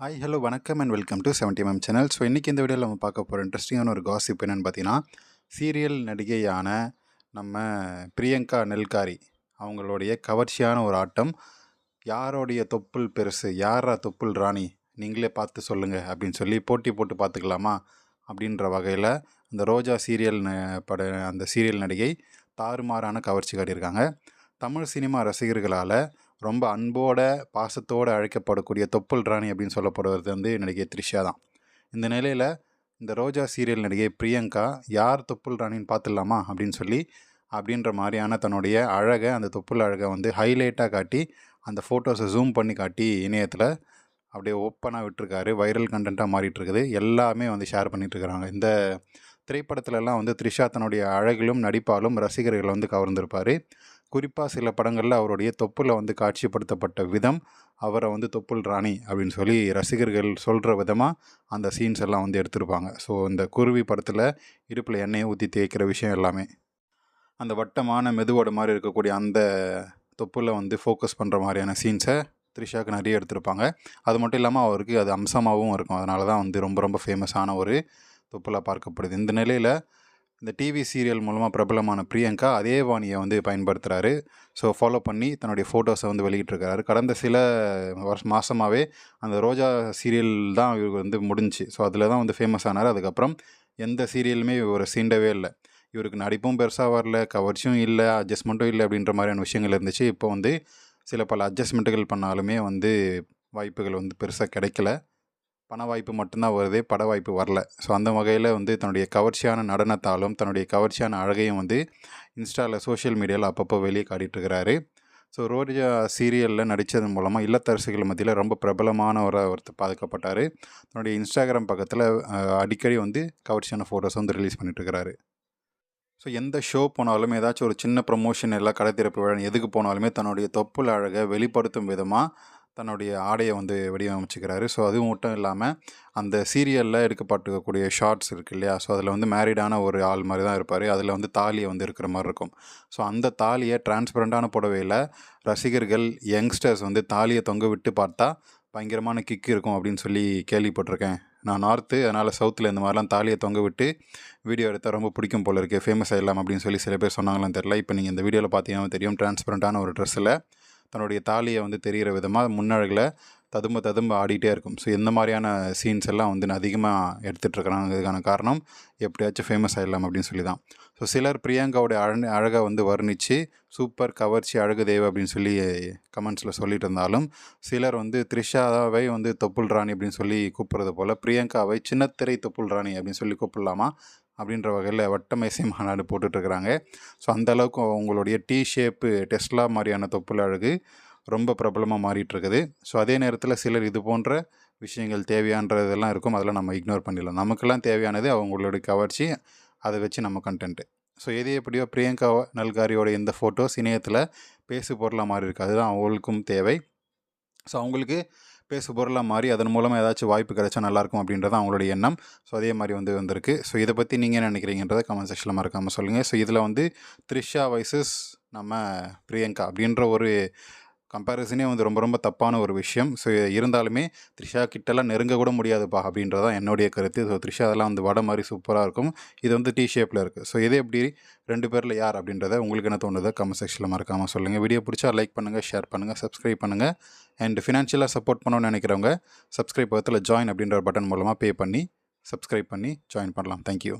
Hi hello வணக்கம் and welcome to seventy M channel so இன்றைக்கி இந்த வீடியோவில் நம்ம பார்க்க போகிற இன்ட்ரெஸ்டிங்கான ஒரு காசிப் என்னென்னு பார்த்தீங்கன்னா சீரியல் நடிகையான நம்ம பிரியங்கா நெல்காரி அவங்களுடைய கவர்ச்சியான ஒரு ஆட்டம். யாரோடைய தொப்புள் பெருசு யாரா தொப்புள் ராணி நீங்களே பார்த்து சொல்லுங்கள் அப்படின்னு சொல்லி போட்டி போட்டு பார்த்துக்கலாமா? அப்படின்ற வகையில் அந்த ரோஜா சீரியல் பட அந்த சீரியல் நடிகை தாறுமாறான கவர்ச்சி காட்டியிருக்காங்க. தமிழ் சினிமா ரசிகர்களால் ரொம்ப அன்போட பாசத்தோடு அழைக்கப்படக்கூடிய தொப்புள் ராணி அப்படின்னு சொல்லப்படுவது வந்து நடிகை த்ரிஷா தான். இந்த நிலையில் இந்த ரோஜா சீரியல் நடிகை பிரியங்கா யார் தொப்புள் ராணின்னு பார்த்துடலாமா? அப்படின்னு சொல்லி அப்படின்ற மாதிரியான தன்னுடைய அழகை அந்த தொப்புள் அழகை வந்து ஹைலைட்டாக காட்டி அந்த ஃபோட்டோஸை ஜூம் பண்ணி காட்டி இணையத்தில் அப்படியே ஓப்பனாக விட்டுருக்காரு. வைரல் கண்டென்ட்டாக மாறிட்டு இருக்குது எல்லாமே வந்து ஷேர் பண்ணிகிட்ருக்குறாங்க இந்த திரைப்படத்துலலாம் வந்து த்ரிஷா தன்னுடைய அழகிலும் நடிப்பாலும் ரசிகர்களை வந்து கவர்ந்திருப்பார். குறிப்பாக சில படங்களில் அவருடைய தொப்புல வந்து காட்சிப்படுத்தப்பட்ட விதம் அவரை வந்து தொப்புள் ராணி அப்படின்னு சொல்லி ரசிகர்கள் சொல்கிற விதமாக அந்த சீன்ஸ் எல்லாம் வந்து எடுத்திருப்பாங்க. ஸோ இந்த குருவி படத்தில் இடுப்பில் எண்ணெயை ஊற்றி தேய்க்கிற விஷயம் எல்லாமே அந்த வட்டமான மெதுவோட மாதிரி இருக்கக்கூடிய அந்த தொப்புல வந்து ஃபோக்கஸ் பண்ணுற மாதிரியான சீன்ஸை த்ரிஷாவுக்கு நிறைய எடுத்திருப்பாங்க. அது மட்டும் இல்லாமல் அவருக்கு அது அம்சமாகவும் இருக்கும். அதனால தான் வந்து ரொம்ப ரொம்ப ஃபேமஸான ஒரு தொப்புலாக பார்க்கப்படுது. இந்த நிலையில் இந்த டிவி சீரியல் மூலமாக பிரபலமான பிரியங்கா அதே வாணியை வந்து பயன்படுத்துகிறாரு ஸோ ஃபாலோ பண்ணி தன்னுடைய ஃபோட்டோஸை வந்து வெளியிட்டிருக்காரு. கடந்த சில வருஷ மாதமாகவே அந்த ரோஜா சீரியல் தான் இவருக்கு வந்து முடிஞ்சுச்சு. ஸோ அதில் தான் வந்து ஃபேமஸ் ஆனார். அதுக்கப்புறம் எந்த சீரியலுமே இவர் சீண்டவே இல்லை. இவருக்கு நடிப்பும் பெருசாக வரல கவர்ச்சியும் இல்லை அட்ஜஸ்ட்மெண்ட்டும் இல்லை அப்படின்ற மாதிரியான விஷயங்கள் இருந்துச்சு. இப்போ வந்து சில பல அட்ஜஸ்ட்மெண்ட்டுகள் பண்ணாலுமே வந்து வாய்ப்புகள் வந்து பெருசாக கிடைக்கல. பண வாய்ப்பு மட்டும்தான் வருது பட வாய்ப்பு வரல. ஸோ அந்த வகையில் வந்து தன்னுடைய கவர்ச்சியான நடனத்தாலும் தன்னுடைய கவர்ச்சியான அழகையும் வந்து இன்ஸ்டாவில் சோஷியல் மீடியாவில் அப்பப்போ வெளியே காட்டிகிட்ருக்கிறாரு ஸோ ரோஜா சீரியலில் நடித்ததன் மூலமாக இல்லத்தரசிகள் மத்தியில் ரொம்ப பிரபலமான ஒரு ஒருத்தர் பாதுகாப்பட்டார் தன்னுடைய இன்ஸ்டாகிராம் பக்கத்தில் அடிக்கடி வந்து கவர்ச்சியான ஃபோட்டோஸ் வந்து ரிலீஸ் பண்ணிட்டுருக்கிறாரு ஸோ எந்த ஷோ போனாலும் ஏதாச்சும் ஒரு சின்ன ப்ரமோஷன் எல்லாம் கடை திறப்பு விழா எதுக்கு போனாலுமே தன்னுடைய தொப்புள் அழகை வெளிப்படுத்தும் விதமாக தன்னுடைய ஆடையை வந்து வடிவமைச்சுக்கிறாரு. ஸோ அது மட்டும் இல்லாமல் அந்த சீரியலில் எடுக்கப்பட்டுக்கக்கூடிய ஷார்ட்ஸ் இருக்கு இல்லையா? ஸோ அதில் வந்து மேரிடான ஒரு ஆள் மாதிரி தான் இருப்பார். அதில் வந்து தாலியை வந்து இருக்கிற மாதிரி இருக்கும். ஸோ அந்த தாலியை டிரான்ஸ்பரண்டான புடவையில் ரசிகர்கள் யங்ஸ்டர்ஸ் வந்து தாலியை தொங்க விட்டு பார்த்தா பயங்கரமான கிக் இருக்கும் அப்படின்னு சொல்லி கேள்விப்பட்டிருக்கேன். நான் நார்த்து அதனால் சவுத்தில் இந்த மாதிரிலாம் தாலியை தொங்க விட்டு வீடியோ எடுத்தால் ரொம்ப பிடிக்கும் போல இருக்குது ஃபேமஸ் ஆகிடலாம் அப்படின்னு சொல்லி சில பேர் சொன்னாங்களான்னு தெரில இப்போ நீங்கள் இந்த வீடியோவில் பார்த்தீங்கன்னா தெரியும் டிரான்ஸ்பரண்ட்டான ஒரு ட்ரெஸ்ஸில் தன்னுடைய தாலியை வந்து தெரிகிற விதமாக முன்னழகில் ததும்ப ததும்ப ஆடிட்டே இருக்கும். ஸோ இந்த மாதிரியான சீன்ஸ் எல்லாம் வந்து அதிகமாக எடுத்துகிட்ருக்குறாங்க இதுக்கான காரணம் எப்படியாச்சும் ஃபேமஸ் ஆகிடலாம் அப்படின்னு சொல்லி தான் ஸோ சிலர் பிரியங்காவுடைய அழ அழகை வந்து வர்ணித்து சூப்பர் கவர்ச்சி அழகு தேவை அப்படின்னு சொல்லி கமெண்ட்ஸில் சொல்லிட்டு இருந்தாலும் சிலர் வந்து த்ரிஷாவை வந்து தொப்புள் ராணி அப்படின்னு சொல்லி கூப்பிட்றது போல் பிரியங்காவை சின்னத்திரை தொப்புள் ராணி அப்படின்னு சொல்லி கூப்பிடலாமா? அப்படின்ற வகையில் வட்டமேசை மாநாடு போட்டுட்ருக்குறாங்க. ஸோ அந்தளவுக்கு அவங்களுடைய டீ ஷேப்பு டெஸ்லா மாதிரியான தொப்புள் அழகு ரொம்ப பிரபலமாக மாறிட்டுருக்குது ஸோ அதே நேரத்தில் சிலர் இது போன்ற விஷயங்கள் தேவையான்றதெல்லாம் இருக்கும். அதெல்லாம் நம்ம இக்னோர் பண்ணிடலாம். நமக்கெல்லாம் தேவையானது அவங்களுடைய கவர்ச்சி அதை வச்சு நம்ம கண்டென்ட்டு ஸோ எது எப்படியோ பிரியங்கா நல்காரியோட இந்த ஃபோட்டோஸ் இணையத்தில் பேசு பொருளாக மாறி இருக்குது அதுதான் அவங்களுக்கும் தேவை. ஸோ அவங்களுக்கு பேசு பொருளாக மாறி அதன் மூலமாக ஏதாச்சும் வாய்ப்பு கிடைச்சா நல்லாயிருக்கும் அப்படின்றது அவங்களுடைய எண்ணம். ஸோ அதே மாதிரி வந்து வந்திருக்கு. ஸோ இதை பற்றி நீங்கள் என்ன நினைக்கிறீங்கன்றத கமெண்ட் செக்ஷனில் மறக்காமல் சொல்லுங்கள் ஸோ இதில் வந்து த்ரிஷா வைசஸ் நம்ம பிரியங்கா அப்படின்ற ஒரு கம்பேரிசனே வந்து ரொம்ப ரொம்ப தப்பான ஒரு விஷயம். ஸோ இருந்தாலுமே த்ரிஷா கிட்டலாம் நெருங்க கூட முடியாதுப்பா அப்படின்றதான் என்னுடைய கருத்து. ஸோ த்ரிஷா அதெல்லாம் வந்து வடை மாதிரி சூப்பராக இருக்கும். இது வந்து டி ஷேப்பில் இருக்குது ஸோ இதே எப்படி ரெண்டு பேரில் யார் அப்படின்றத உங்களுக்கு என்ன தோணுதோ கமெண்ட் செக்ஷனில் மறக்காமல் சொல்லுங்கள் வீடியோ பிடிச்சா லைக் பண்ணுங்கள் ஷேர் பண்ணுங்கள் சப்ஸ்கிரைப் பண்ணுங்கள் அண்ட் ஃபினான்ஷியலாக சப்போர்ட் பண்ணணும்னு நினைக்கிறவங்க சப்ஸ்கிரைப் பக்கத்தில் ஜாயின் அப்படின்ற பட்டன் மூலமாக பே பண்ணி சப்ஸ்கிரைப் பண்ணி ஜாயின் பண்ணலாம். தேங்க்யூ